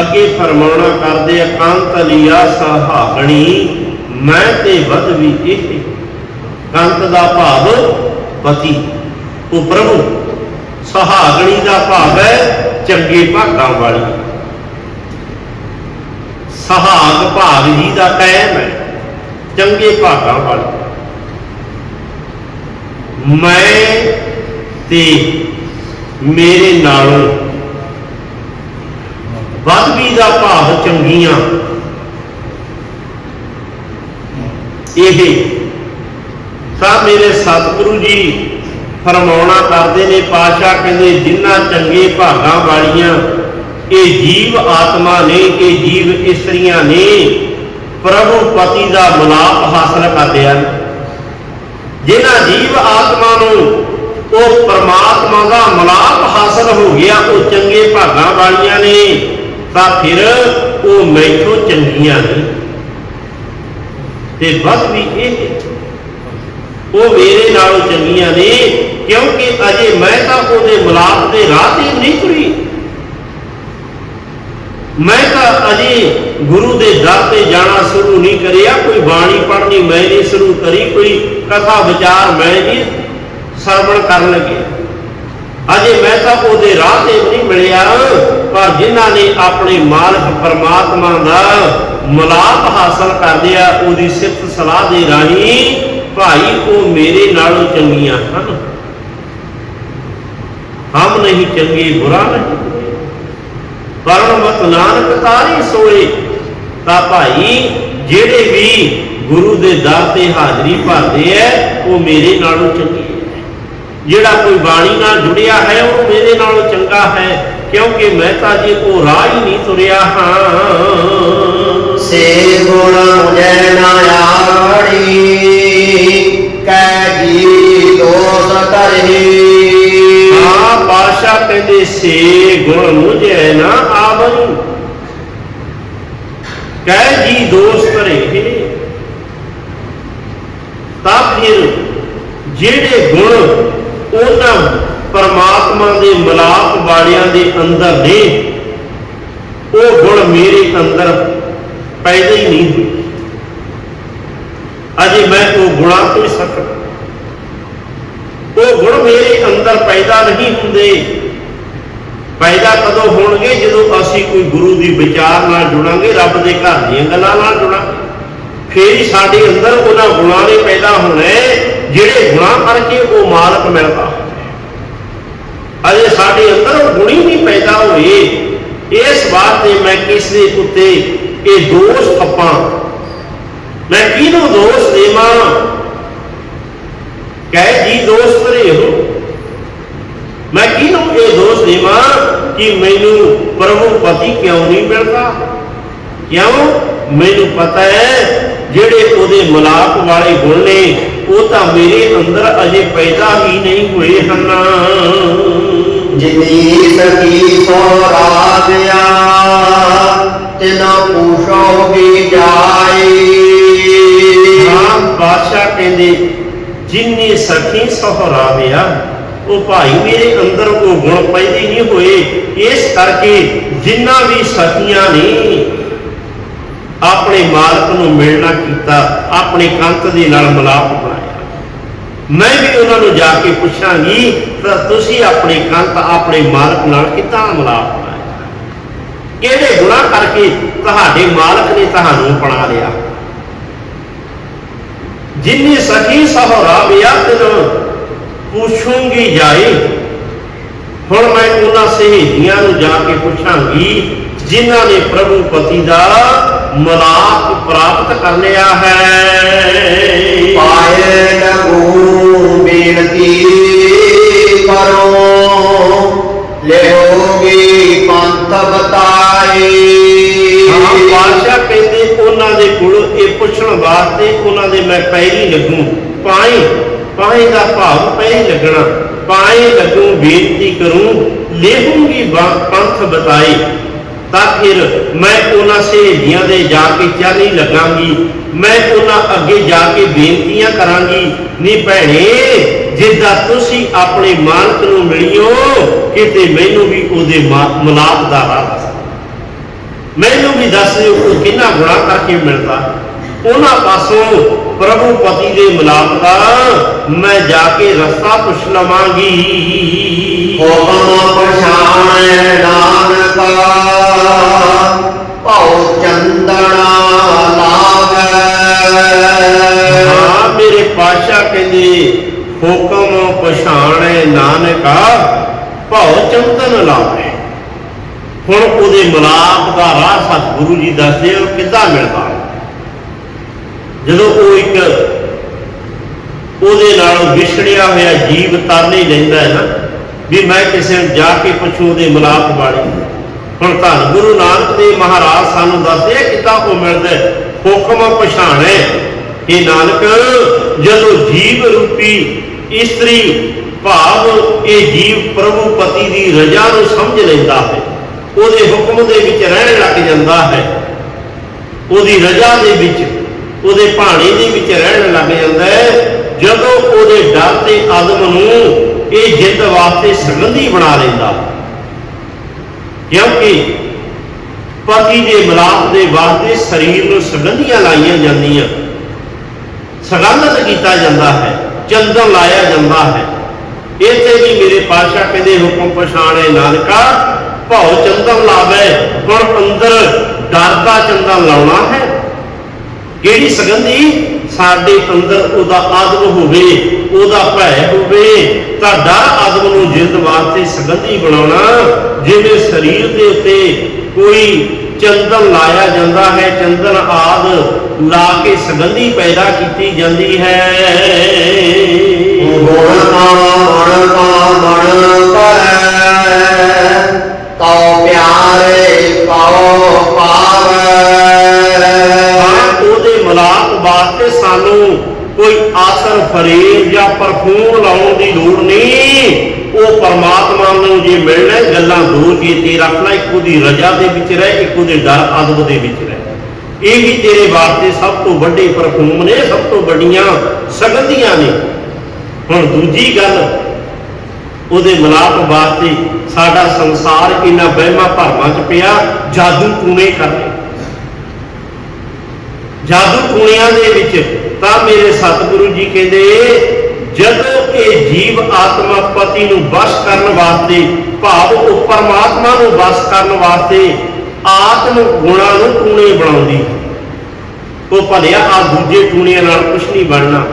ਅੱਗੇ ਫਰਮਾਉਣਾ ਕਰਦੇ ਅਕਾਂਤ ਲਿਆ ਸਹਾਗਣੀ ਮੈਂ ਤੇ ਵਧ ਵੀ ਇਹ ਕੰਤ ਦਾ ਭਾਵ ਪਤੀ ਉਹ ਪ੍ਰਭੂ। ਸਹਾਗਣੀ ਦਾ ਭਾਵ ਹੈ ਚੰਗੇ ਭਾਗਾਂ ਵਾਲੀ। ਸਹਾਗ ਭਾਗ ਜੀ ਦਾ ਕਾਇਮ ਹੈ ਚੰਗੇ ਭਾਗਾਂ ਵਾਲੀ। ਮੈਂ ਤੇ ਮੇਰੇ ਨਾਲੋਂ ਵੱਧਵੀ ਦਾ ਭਾਵ ਚੰਗੀਆਂ। ਇਹ ਤਾਂ ਮੇਰੇ ਸਤਿਗੁਰੂ ਜੀ ਫਰਮਾਉਣਾ ਕਰਦੇ ਨੇ ਪਾਸ਼ਾ ਕਹਿੰਦੇ, ਜਿਨ੍ਹਾਂ ਚੰਗੇ ਭਾਗਾਂ ਵਾਲੀਆਂ ਇਹ ਜੀਵ ਆਤਮਾ ਨੇ, ਇਹ ਜੀਵ ਇਸਤਰੀਆਂ ਨੇ, ਪ੍ਰਭੂ ਪਤੀ ਦਾ ਮਲਾਪ ਹਾਸਲ ਕਰਦੇ ਹਨ। ਜਿਨ੍ਹਾਂ ਜੀਵ ਆਤਮਾ ਨੂੰ ਉਹ ਪਰਮਾਤਮਾ ਦਾ ਮਲਾਪ ਹਾਸਲ ਹੋ ਗਿਆ, ਉਹ ਚੰਗੇ ਭਾਗਾਂ ਵਾਲੀਆਂ ਨੇ। ਤਾਂ ਫਿਰ ਉਹ ਮੈਥੋਂ ਚੰਗੀਆਂ ਨੇ। ਤੇ ਬਸ ਵੀ ਇਹ ਉਹ ਮੇਰੇ ਨਾਲੋਂ ਚੰਗੀਆਂ ਨੇ, ਕਿਉਂਕਿ ਅਜੇ ਮੈਂ ਤਾਂ ਉਹਦੇ ਮਲਾਪ ਦੇ ਰਾਹ ਤੇ ਨਹੀਂ ਤੁਰੀ। ਮੈਂ ਤਾਂ ਅਜੇ ਗੁਰੂ ਦੇ ਦਰ ਤੇ ਜਾਣਾ ਸ਼ੁਰੂ ਨਹੀਂ ਕਰਿਆ, ਕੋਈ ਬਾਣੀ ਪੜ੍ਹਨੀ ਮੈਂ ਨਹੀਂ ਸ਼ੁਰੂ ਕਰੀ, ਕੋਈ ਕਥਾ ਵਿਚਾਰ ਮੈਂ ਨਹੀਂ ਸਰਵਣ ਕਰਨ ਲੱਗਿਆ। ਅਜੇ ਮੈਂ ਤਾਂ ਉਹਦੇ ਰਾਹ ਤੇ ਨਹੀਂ ਮਿਲਿਆ। ਪਰ ਜਿਨ੍ਹਾਂ ਨੇ ਆਪਣੇ ਮਾਲਕ ਪਰਮਾਤਮਾ ਨਾਲ ਮਲਾਪ ਹਾਸਲ ਕਰ ਲਿਆ, ਉਹਦੀ ਸਿਫਤ ਸਲਾਹ ਦੇ ਰਾਹੀਂ ਭਾਈ ਉਹ ਮੇਰੇ ਨਾਲੋਂ ਚੰਗੀਆਂ ਹਨ। ਹਮ ਨਹੀਂ ਚੰਗੇ, ਬੁਰਾ ਨਹੀਂ। ਪਰਮਤ ਨਾਨਕ ਤਾਰੇ ਸੋਏ, ਤਾਂ ਭਾਈ ਜਿਹੜੇ ਵੀ ਗੁਰੂ ਦੇ ਦਰ ਤੇ ਹਾਜ਼ਰੀ ਭਰਦੇ ਐ, ਉਹ ਮੇਰੇ ਨਾਲੋਂ ਚੰਗੇ ਹੈ ਜਿਹੜਾ ਕੋਈ ਬਾਣੀ ਨਾਲ ਜੁੜਿਆ ਹੈ, ਉਹ ਮੇਰੇ ਨਾਲੋਂ ਚੰਗਾ ਹੈ। ਕਿਉਂਕਿ ਮੈਂ ਤਾਂ ਜੇ ਉਹ ਰਾਹ ਹੀ ਨਹੀਂ ਤੁਰਿਆ ਹਾਂ। ਸੇ ਗੁਣ ਮੁਝੇ ਨਾ ਆੜੀ ਕੈ ਜੀ ਦੋਸ ਕਰੀ ਹਾਂ ਪਾਸ਼ਾ ਕਹਿੰਦੇ ਸੇ ਗੁਣ ਮੁਝੇ ਨਾ ਆਵਨ ਕਹਿ ਜੀ ਦੋਸਤ ਰਹੇ ਤਾਂ ਫਿਰ ਜਿਹੜੇ ਗੁਣ ਉਹਨਾਂ ਪਰਮਾਤਮਾ ਦੇ ਮਲਾਪ ਵਾਲਿਆਂ ਦੇ ਅੰਦਰ ਨੇ, ਉਹ ਗੁਣ ਮੇਰੇ ਅੰਦਰ ਪੈਦਾ ਹੀ ਨਹੀਂ ਹੋਏ। ਅਜੇ ਮੈਂ ਉਹ ਗੁਣਾ ਤੋਂ ਸਕਦਾ ਉਹ ਗੁਣ ਮੇਰੇ ਅੰਦਰ ਪੈਦਾ ਨਹੀਂ ਹੁੰਦੇ। ਪੈਦਾ ਕਦੋਂ ਹੋਣਗੇ? ਜਦੋਂ ਅਸੀਂ ਕੋਈ ਗੁਰੂ ਦੀ ਵਿਚਾਰ ਨਾਲ ਜੁੜਾਂਗੇ, ਰੱਬ ਦੇ ਘਰ ਦੀਆਂ ਗੱਲਾਂ ਨਾਲ ਜੁੜਾਂਗੇ। ਫੇਰ ਹੀ ਸਾਡੇ ਅੰਦਰ ਉਹਨਾਂ ਗੁਣਾਂ ਨੇ ਪੈਦਾ ਹੋਣੇ, ਜਿਹੜੇ ਗੁਣਾਂ ਕਰਕੇ ਉਹ ਮਾਲਕ ਮਿਲਦਾ। ਅਜੇ ਸਾਡੇ ਅੰਦਰ ਉਹ ਗੁਣ ਨਹੀਂ ਪੈਦਾ ਹੋਏ। ਇਸ ਵਾਸਤੇ ਮੈਂ ਕਿਸੇ ਉੱਤੇ ਇਹ ਦੋਸ਼ ਥੱਪਾਂ। ਮੈਂ ਕਿਹਨੂੰ ਦੋਸ਼ ਦੇਵਾਂ? ਕਹਿ ਜੀ ਦੋਸ਼ ਦੋਸਤ ਹੋ। ਮੈਂ ਕਿਹਨੂੰ ਇਹ ਦੋਸ਼ ਦੇਵਾਂ ਕਿ ਮੈਨੂੰ ਪ੍ਰਭੂ ਪਤੀ ਕਿਉਂ ਨਹੀਂ ਮਿਲਦਾ? ਕਿਉਂ? ਮੈਨੂੰ ਪਤਾ ਹੈ ਜਿਹੜੇ ਉਹਦੇ ਮਲਾਪ ਵਾਲੇ ਗੁਣ ਨੇ ਉਹ ਤਾਂ ਮੇਰੇ ਅੰਦਰ ਅਜੇ ਪੈਦਾ ਹੀ ਨਹੀਂ ਹੋਏ ਹਨ। ਜਿਨੀ ਸਕੀ ਸੋ ਰਾਜਿਆ ਤਿਨ ਪੁਛੋਗੀ ਜਾਈ ਹਾਂ ਬਾਦਸ਼ਾਹ ਕਹਿੰਦੇ ਜਿੰਨੀ ਸਖੀ ਸਹਰਾਵਿਆ ਉਹ ਭਾਈ ਮੇਰੇ ਅੰਦਰ ਉਹ ਗੁਣ ਪੈਦੇ ਨਹੀਂ ਹੋਏ। ਇਸ ਕਰਕੇ ਜਿੰਨਾ ਵੀ ਸਖੀਆਂ ਨੇ ਆਪਣੇ ਮਾਲਕ ਨੂੰ ਮਿਲਣਾ ਕੀਤਾ ਆਪਣੇ ਕੰਤ ਦੇ ਨਾਲ ਮਲਾਪ ਬਣਾਇਆ। ਮੈਂ ਵੀ ਉਹਨਾਂ ਨੂੰ ਜਾ ਕੇ ਪੁੱਛਾਂਗੀ, ਤਾਂ ਤੁਸੀਂ ਆਪਣੇ ਕੰਤ ਆਪਣੇ ਮਾਲਕ ਨਾਲ ਕਿੱਦਾਂ ਮਿਲਾਪ ਕਿਹੜੇ ਗੁਨਾਹ ਕਰਕੇ ਤੁਹਾਡੇ ਮਾਲਕ ਨੇ ਤੁਹਾਨੂੰ ਅਪਣਾ ਲਿਆ? ਜਿੰਨੀ ਸਖੀ ਸਹਰਾ ਵਿਆਤਨ ਪੁੱਛੂੰਗੀ ਜਾਈ ਹੁਣ ਮੈਂ ਉਹਨਾਂ ਸ਼ਹੀਦੀਆਂ ਨੂੰ ਜਾ ਕੇ ਪੁੱਛਾਂਗੀ, ਜਿਨ੍ਹਾਂ ਨੇ ਪ੍ਰਭੂ ਪਤੀ ਦਾ ਮਲਾਪ ਪ੍ਰਾਪਤ ਕਰ ਲਿਆ ਹੈ। ਪਾਏ ਲਗੂ ਕਰੋ ਲਿਓਗੀ ਪੰਥ ਬਤਾਏ। ਹਾਂ ਪਾਸ਼ਾ ਕਹਿੰਦੇ, ਉਹਨਾਂ ਦੇ ਕੋਲ ਇਹ ਪੁੱਛਣ ਵਾਸਤੇ ਉਹਨਾਂ ਦੇ ਮੈਂ ਪੈਰੀ ਲੱਗੂ। ਪਾਈ ਪਾਈ ਦਾ ਭਾਵ ਪੈਰੀ ਲੱਗਣਾ। ਪਾਏ ਲੱਗੂ, ਬੇਨਤੀ ਕਰੂੰ ਲੇਹੂੰਗੀ ਪੰਥ ਬਤਾਈ ਤਾਂ ਫਿਰ ਮੈਂ ਉਹਨਾਂ ਸਹੇਲੀਆਂ ਦੇ ਜਾ ਕੇ ਚਾਲੀ ਲੱਗਾਂਗੀ। ਮੈਂ ਉਹਨਾਂ ਅੱਗੇ ਜਾ ਕੇ ਬੇਨਤੀਆਂ ਕਰਾਂਗੀ। ਨੀ ਭੈਣੇ ਜਿੱਦਾਂ ਤੁਸੀਂ ਆਪਣੇ ਮਾਲਕ ਨੂੰ ਮਿਲਿਓ, ਕਿਤੇ ਮੈਨੂੰ ਵੀ ਉਹਦੇ ਮਲਾਪ ਦਾ ਰਾਹ ਮੈਨੂੰ ਵੀ ਦੱਸ ਦਿਓ ਉਹ ਕਿੰਨਾ ਗੁਣਾ ਕਰਕੇ ਮਿਲਦਾ। ਉਹਨਾਂ ਪਾਸੋਂ ਪ੍ਰਭੂ ਪਤੀ ਦੇ ਮਿਲਾਪ ਦਾ ਮੈਂ ਜਾ ਕੇ ਰਸਤਾ ਪੁੱਛ ਲਵਾਂਗੀ। ਹੁਕਮ ਪਛਾਣੈ ਨਾਨਕਾ ਭਉ ਚੰਦਨ ਲਾਵੇ। ਹੁਣ ਉਹਦੇ ਮਿਲਾਪ ਦਾ ਰਾਹ ਸਤਿਗੁਰੂ ਜੀ ਦੱਸਦੇ ਉਹ ਕਿੱਦਾਂ ਮਿਲਦਾ? ਜਦੋਂ ਉਹ ਇੱਕ ਉਹਦੇ ਨਾਲ ਵਿਛੜਿਆ ਹੋਇਆ ਜੀਵ ਤਰਨੇ ਲੈਂਦਾ ਹੈ ਨਾ, ਵੀ ਮੈਂ ਕਿਸੇ ਨੂੰ ਜਾ ਕੇ ਪੁੱਛੂ ਉਹਦੇ ਮਿਲਾਪ ਵਾਲੇ ਹੁਣ ਧੰਨ ਗੁਰੂ ਨਾਨਕ ਦੇਵ ਮਹਾਰਾਜ ਸਾਨੂੰ ਦੱਸਦੇ ਆ, ਕਿੱਦਾਂ ਉਹ ਮਿਲਦਾ ਹੈ। ਹੁਕਮ ਪਛਾਣੈ। ਕਿ ਨਾਨਕ, ਜਦੋਂ ਜੀਵ ਰੂਪੀ ਇਸਤਰੀ ਭਾਵ ਇਹ ਜੀਵ ਪ੍ਰਭੂ ਪਤੀ ਦੀ ਰਜ਼ਾ ਨੂੰ ਸਮਝ ਲੈਂਦਾ ਹੈ। ਉਹਦੇ ਹੁਕਮ ਦੇ ਵਿੱਚ ਰਹਿਣ ਲੱਗ ਜਾਂਦਾ ਹੈ। ਉਹਦੀ ਰਜ਼ਾ ਦੇ ਵਿੱਚ, ਉਹਦੇ ਭਾਣੇ ਦੇ ਵਿੱਚ ਰਹਿਣ ਲੱਗ ਜਾਂਦਾ ਹੈ। ਜਦੋਂ ਉਹਦੇ ਡਰ ਤੇ ਆਦਮ ਨੂੰ ਇਹ ਜਿੱਦ ਵਾਸਤੇ ਸੰਗੰਧੀ ਬਣਾ ਲੈਂਦਾ। ਕਿਉਂਕਿ ਪਤੀ ਦੇ ਮਿਲਾਪ ਦੇ ਵਾਸਤੇ ਸਰੀਰ ਨੂੰ ਸੰਗੰਧੀਆਂ ਲਾਈਆਂ ਜਾਂਦੀਆਂ। ਸਗੰਧਤ ਕੀਤਾ ਜਾਂਦਾ ਹੈ ਚੰਦਨ ਲਾਇਆ ਜਾਂਦਾ ਹੈ। ਇੱਥੇ ਵੀ ਮੇਰੇ ਪਾਤਸ਼ਾਹ ਕਹਿੰਦੇ ਹੁਕਮ ਪਛਾਣੇ ਨਾਨਕਾ, ਭਉ ਚੰਦਨ ਲਾਵੇ ਹੁਣ ਅੰਦਰ ਡਰ ਚੰਦਨ ਲਾਉਣਾ ਹੈ। ਕਿਹੜੀ ਸਗੰਧੀ ਸਾਡੇ ਅੰਦਰ ਉਹਦਾ ਆਦਮ ਹੋਵੇ, ਉਹਦਾ ਭੈ ਹੋਵੇ ਤਾਂ ਆਦਮ ਨੂੰ ਜਿੰਦ ਵਾਸਤੇ ਸਗੰਧੀ ਬਣਾਉਣਾ। ਜਿਵੇਂ ਸਰੀਰ ਦੇ ਉੱਤੇ ਕੋਈ ਚੰਦਨ ਲਾਇਆ ਜਾਂਦਾ ਹੈ, ਚੰਦਨ ਆਦ ਲਾ ਕੇ ਸਗੰਧੀ ਪੈਦਾ ਕੀਤੀ ਜਾਂਦੀ ਹੈ। ਗੁਣ ਕਾ ਮਣ ਕਾ ਮਣ ਪਿਆਰੇ ਕਉ ਪਾਵੈ ਹਾਂ, ਉਹਦੇ ਮਿਲਾਪ ਵਾਸਤੇ ਸਾਨੂੰ ਕੋਈ ਆਸਰ ਫਰੇਬ ਜਾਂ ਪਰਫਿਊਮ ਲਾਉਣ ਦੀ ਲੋੜ ਨਹੀਂ। ਉਹ ਪਰਮਾਤਮਾ ਨੂੰ ਜੇ ਮਿਲਣਾ, ਗੱਲਾਂ ਦੂਰ ਚੇਤੇ ਰੱਖ ਲੈ, ਇੱਕ ਉਹਦੀ ਰਜ਼ਾ ਦੇ ਵਿੱਚ ਰਹਿ, ਇੱਕੋ ਦੇ ਡਰ ਅਦਬ ਦੇ ਵਿੱਚ ਰਹਿ। ਇਹ ਵੀ ਤੇਰੇ ਵਾਸਤੇ ਸਭ ਤੋਂ ਵੱਡੇ ਪਰਫਿਊਮ ਨੇ, ਸਭ ਤੋਂ ਵੱਡੀਆਂ ਸਗੰਧੀਆਂ ਨੇ। ਹੁਣ ਦੂਜੀ ਗੱਲ ਉਹਦੇ ਮਿਲਾਪ ਵਾਸਤੇ ਸਾਡਾ ਸੰਸਾਰ ਇਹਨਾਂ ਵਹਿਮਾਂ ਭਰਮਾਂ 'ਚ ਪਿਆ, ਜਾਦੂ ਟੂਣੇ ਕਰਨੇ ਜਾਦੂ ਟੂਣਿਆਂ ਦੇ ਵਿੱਚ ਤਾਂ ਮੇਰੇ ਸਤਿਗੁਰੂ ਜੀ ਕਹਿੰਦੇ, ਜਦੋਂ ਇਹ ਜੀਵ ਆਤਮਾ ਪਤੀ ਨੂੰ ਵਸ਼ ਕਰਨ ਵਾਸਤੇ, ਭਾਵ ਉਹ ਪਰਮਾਤਮਾ ਨੂੰ ਵਸ਼ ਕਰਨ ਵਾਸਤੇ ਆਤਮ ਗੁਣਾਂ ਨੂੰ ਟੂਣੇ ਬਣਾਉਂਦੀ। ਉਹ ਭਲਿਆ ਆ ਦੂਜੇ ਟੂਣਿਆਂ ਨਾਲ ਕੁਝ ਨਹੀਂ ਬਣਨਾ।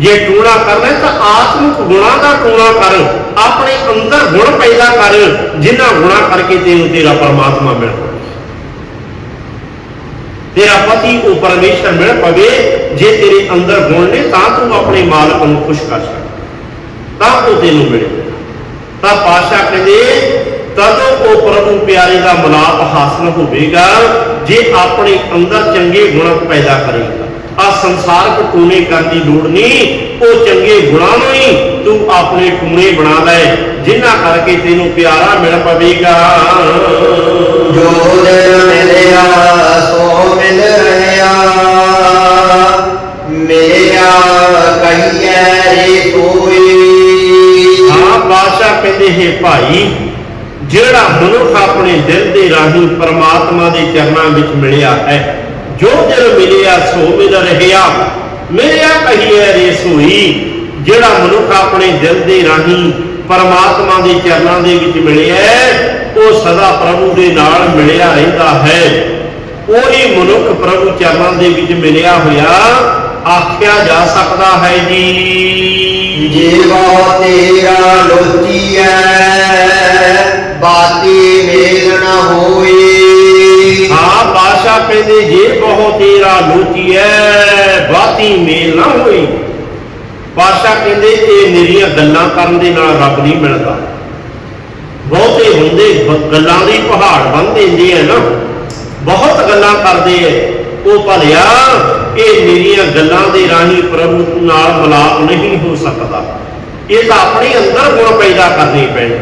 ਜੇ ਟੂਣਾ ਕਰਨਾ ਹੈ ਤਾਂ ਆਤਮਿਕ ਗੁਣਾਂ ਦਾ ਟੂਣਾ ਕਰ, ਆਪਣੇ ਅੰਦਰ ਗੁਣ ਪੈਦਾ ਕਰ, ਜਿਨ੍ਹਾਂ ਗੁਣਾਂ ਕਰਕੇ ਤੈਨੂੰ ਤੇਰਾ ਪਰਮਾਤਮਾ ਮਿਲਦਾ ਤੇਰਾ ਪਤੀ ਉਹ ਪਰਮੇਸ਼ਰ ਮਿਲ ਪਵੇ ਜੇ ਤੇਰੇ ਅੰਦਰ ਗੁਣ ਨੇ, ਤਾਂ ਤੂੰ ਆਪਣੇ ਮਾਲਕ ਨੂੰ ਖੁਸ਼ ਕਰ ਸਕ। ਤਾਂ ਉਹ ਤੈਨੂੰ ਮਿਲੇ। ਤਾਂ ਪਾਸ਼ਾ ਕਹਿੰਦੇ, ਤਦੋਂ ਉਹ ਪ੍ਰਭੂ ਪਿਆਰੇ ਦਾ ਮਲਾਪ ਹਾਸਲ ਹੋਵੇਗਾ, ਜੇ ਆਪਣੇ ਅੰਦਰ ਚੰਗੇ ਗੁਣ ਪੈਦਾ ਕਰੇਗਾ ਆ ਸੰਸਾਰਕ ਟੂਣੇ ਕਰਨ ਦੀ ਲੋੜ ਨਹੀਂ। ਉਹ ਚੰਗੇ ਗੁਣਾਂ ਨੂੰ ਹੀ ਤੂੰ ਆਪਣੇ ਟੂਣੇ ਬਣਾ ਲੈ ਜਿਨ੍ਹਾਂ ਕਰਕੇ ਤੈਨੂੰ ਪਿਆਰਾ ਮਿਲ ਪਵੇਗਾ। ਜੋ ਦਿਨ ਮਿਲਿਆ ਸੋ ਮਿਲ ਰਿਹਾ ਮਿਲਿਆ ਕਹੀਐ ਰੇ ਕੋਈ ਹਾਂ ਬਾਦਸ਼ਾਹ ਕਹਿੰਦੇ ਹੈ ਭਾਈ ਜਿਹੜਾ ਮਨੁੱਖ ਆਪਣੇ ਦਿਲ ਦੇ ਰਾਹੀਂ ਪਰਮਾਤਮਾ ਦੇ ਚਰਨਾਂ ਵਿੱਚ ਮਿਲਿਆ ਹੈ ਜੋ ਦਿਲ ਮਿਲਿਆ ਸੋ ਮਿਲ ਰਹਿਆ। ਮਿਲਿਆ ਕਹੀਏ ਰੇ ਸੋਈ ਜਿਹੜਾ ਮਨੁੱਖ ਆਪਣੇ ਦਿਲ ਦੇ ਰਾਹੀਂ ਪਰਮਾਤਮਾ ਦੇ ਚਰਨਾਂ ਦੇ ਵਿੱਚ ਮਿਲਿਆ ਉਹ ਸਦਾ ਪ੍ਰਭੂ ਦੇ ਨਾਲ ਮਿਲਿਆ ਰਹਿੰਦਾ ਹੈ। ਉਹੀ ਮਨੁੱਖ ਪ੍ਰਭੂ ਚਰਨਾਂ ਦੇ ਵਿੱਚ ਮਿਲਿਆ ਹੋਇਆ, ਆਖਿਆ ਜਾ ਸਕਦਾ ਹੈ ਜੀ। ਜੀਵਾ ਤੇਰਾ ਲੋਚੀਐ, ਬਾਤੀ ਮੇਲ ਨ ਹੋਈ ਕਹਿੰਦੇ ਤੇਰਾ ਲੋਚੀ ਬਾਤੀ ਮੇਲ ਨਾ ਹੋਈ ਬਾਸ਼ਾ ਕਹਿੰਦੇ, ਇਹ ਮੇਰੀਆਂ ਗੱਲਾਂ ਕਰਨ ਦੇ ਨਾਲ ਰੱਬ ਨਹੀਂ ਮਿਲਦਾ। ਬਹੁਤੇ ਹੁੰਦੇ ਗੱਲਾਂ ਦੀ ਪਹਾੜ ਬੰਨ ਦਿੰਦੇ ਆ ਨਾ। ਬਹੁਤ ਗੱਲਾਂ ਕਰਦੇ ਐ। ਉਹ ਭਲਿਆ, ਇਹ ਮੇਰੀਆਂ ਗੱਲਾਂ ਦੇ ਰਾਹੀਂ ਪ੍ਰਭੂ ਨਾਲ ਮਿਲਾਪ ਨਹੀਂ ਹੋ ਸਕਦਾ। ਇਹ ਤਾਂ ਆਪਣੇ ਅੰਦਰ ਗੁਣ ਪੈਦਾ ਕਰਨੇ ਪੈਣੇ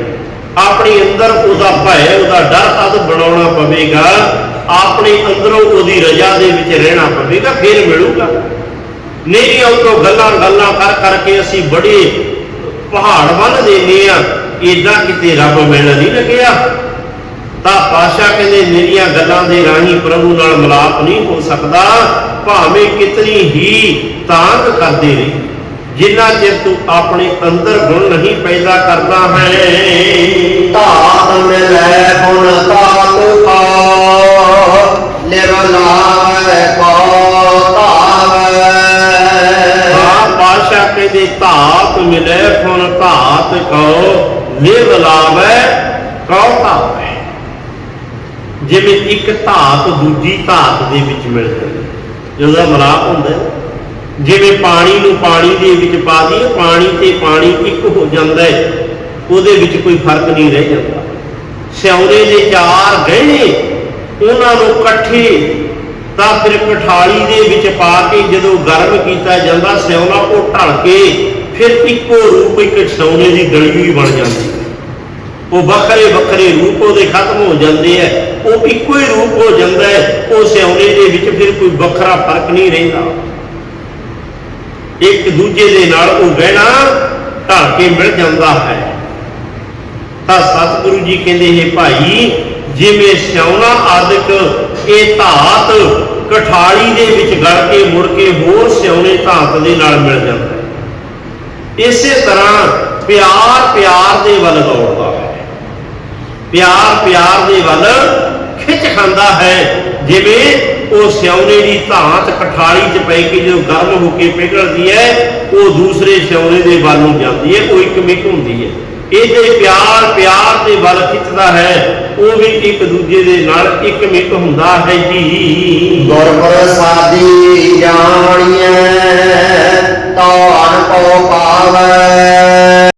ਆਪਣੇ ਅੰਦਰ ਉਹਦਾ ਭੈ, ਉਹਦਾ ਡਰ ਤਦ ਬਣਾਉਣਾ ਪਵੇਗਾ ਆਪਣੇ ਅੰਦਰੋਂ ਉਹਦੀ ਰਜ਼ਾ ਦੇ ਵਿੱਚ ਰਹਿਣਾ ਪਵੇਗਾ, ਫਿਰ ਮਿਲੂਗਾ। ਨਹੀਂ, ਉਹ ਤੋਂ ਗੱਲਾਂ ਗੱਲਾਂ ਕਰ ਕਰਕੇ ਅਸੀਂ ਬੜੇ ਪਹਾੜ ਬੰਨ ਦਿੰਦੇ ਆ। ਇਦਾਂ ਕਿਤੇ ਰੱਬ ਮਿਲਣ ਨਹੀਂ ਲੱਗਿਆ। ਤਾਂ ਪਾਸ਼ਾ ਕਹਿੰਦੇ, ਮੇਰੀਆਂ ਗੱਲਾਂ ਦੇ ਰਾਹੀਂ ਪ੍ਰਭੂ ਨਾਲ ਮਿਲਾਪ ਨਹੀਂ ਹੋ ਸਕਦਾ। ਭਾਵੇਂ ਕਿਤਨੀ ਹੀ ਤਾਂਗ ਕਰਦੇ ਨੇ। ਜਿੰਨਾ ਚਿਰ ਤੂੰ ਆਪਣੇ ਅੰਦਰ ਗੁਣ ਨਹੀਂ ਪੈਦਾ ਕਰਦਾ ਹੈ ਧਾਤ ਮਿਲੈ ਹੁਣ ਤਾਤ ਕਾ ਲਿਵ ਕੋ ਧਾਵੈ ਹਾਂ ਪਾਸ਼ਾ ਕਹਿੰਦੇ, ਧਾਤ ਮਿਲੇ ਫੁਨ ਧਾਤ ਕਉ ਨਿਵ ਲਾਵੈ ਕਉ ਜਿਵੇਂ ਇੱਕ ਧਾਤ ਦੂਜੀ ਧਾਤ ਦੇ ਵਿੱਚ ਮਿਲ ਜਾਂਦੀ। ਜਿਹਦਾ ਮਲਾਪ ਹੁੰਦਾ ਜਿਵੇਂ ਪਾਣੀ ਨੂੰ ਪਾਣੀ ਦੇ ਵਿੱਚ ਪਾ ਦਈਏ, ਪਾਣੀ ਤੇ ਪਾਣੀ ਇੱਕ ਹੋ ਜਾਂਦਾ ਹੈ, ਉਹਦੇ ਵਿੱਚ ਕੋਈ ਫ਼ਰਕ ਨਹੀਂ ਰਹਿ ਜਾਂਦਾ। ਸਿਉਰੇ ਦੇ ਚਾਰ ਗਹਿਣੇ ਉਹਨਾਂ ਨੂੰ ਇਕੱਠੇ ਤਾਂ ਫਿਰ ਕਠਾਲੀ ਦੇ ਵਿੱਚ ਪਾ ਕੇ ਜਦੋਂ ਗਰਮ ਕੀਤਾ ਜਾਂਦਾ, ਸਿਉਣਾ ਉਹ ਢਲ ਕੇ ਫਿਰ ਇੱਕੋ ਰੂਪ ਇੱਕ ਸਿਉਨੇ ਦੀ ਗਲੀ ਵੀ ਬਣ ਜਾਂਦੀ ਉਹ ਵੱਖਰੇ ਵੱਖਰੇ ਰੂਪ ਉਹਦੇ ਖਤਮ ਹੋ ਜਾਂਦੇ ਆ ਉਹ ਇੱਕੋ ਹੀ ਰੂਪ ਹੋ ਜਾਂਦਾ ਹੈ। ਉਹ ਸਿਉਨੇ ਦੇ ਵਿੱਚ ਫਿਰ ਕੋਈ ਵੱਖਰਾ ਫ਼ਰਕ ਨਹੀਂ ਰਹਿੰਦਾ। ਇੱਕ ਦੂਜੇ ਦੇ ਨਾਲ ਉਹ ਗਹਿਣਾ ਢਲ ਕੇ ਮਿਲ ਜਾਂਦਾ ਹੈ। ਤਾਂ ਸਤਿਗੁਰੂ ਜੀ ਕਹਿੰਦੇ ਇਹ ਭਾਈ ਜਿਵੇਂ ਸਿਉਣਾ ਆਦਿਕ, ਇਹ ਧਾਤ ਕਠਾਲੀ ਦੇ ਵਿੱਚ ਗੜ ਕੇ ਮੁੜ ਕੇ ਹੋਰ ਸਿਉਨੇ ਧਾਤ ਦੇ ਨਾਲ ਮਿਲ ਜਾਂਦਾ ਹੈ। ਇਸੇ ਤਰ੍ਹਾਂ ਪਿਆਰ ਪਿਆਰ ਦੇ ਵੱਲ ਦੌੜਦਾ ਹੈ। ਪਿਆਰ ਪਿਆਰ ਦੇ ਵੱਲ ਖਿੱਚ ਖਾਂਦਾ ਹੈ। ਜਿਵੇਂ ਉਹ ਸਿਉਨੇ ਦੀ ਧਾਤ ਕਠਾਲੀ 'ਚ ਪੈ ਕੇ ਜਦੋਂ ਗਰਮ ਹੋ ਕੇ ਪਿਘਲਦੀ ਹੈ, ਉਹ ਦੂਸਰੇ ਸਿਉਨੇ ਦੇ ਵੱਲ ਨੂੰ ਜਾਂਦੀ ਹੈ, ਉਹ ਇੱਕ ਮਿਕ ਹੁੰਦੀ ਹੈ। ਇਹ ਜੇ ਪਿਆਰ ਪਿਆਰ ਦੇ ਵੱਲ ਖਿੱਚਦਾ ਹੈ, ਉਹ ਵੀ ਇੱਕ ਦੂਜੇ ਦੇ ਨਾਲ ਇੱਕ ਮਿਕ ਹੁੰਦਾ ਹੈ ਜੀ। ਗੁਰ ਪ੍ਰਸਾਦੀ ਜਾਣੀਐ ਤਾਨ ਕੋ ਪਾਵੈ।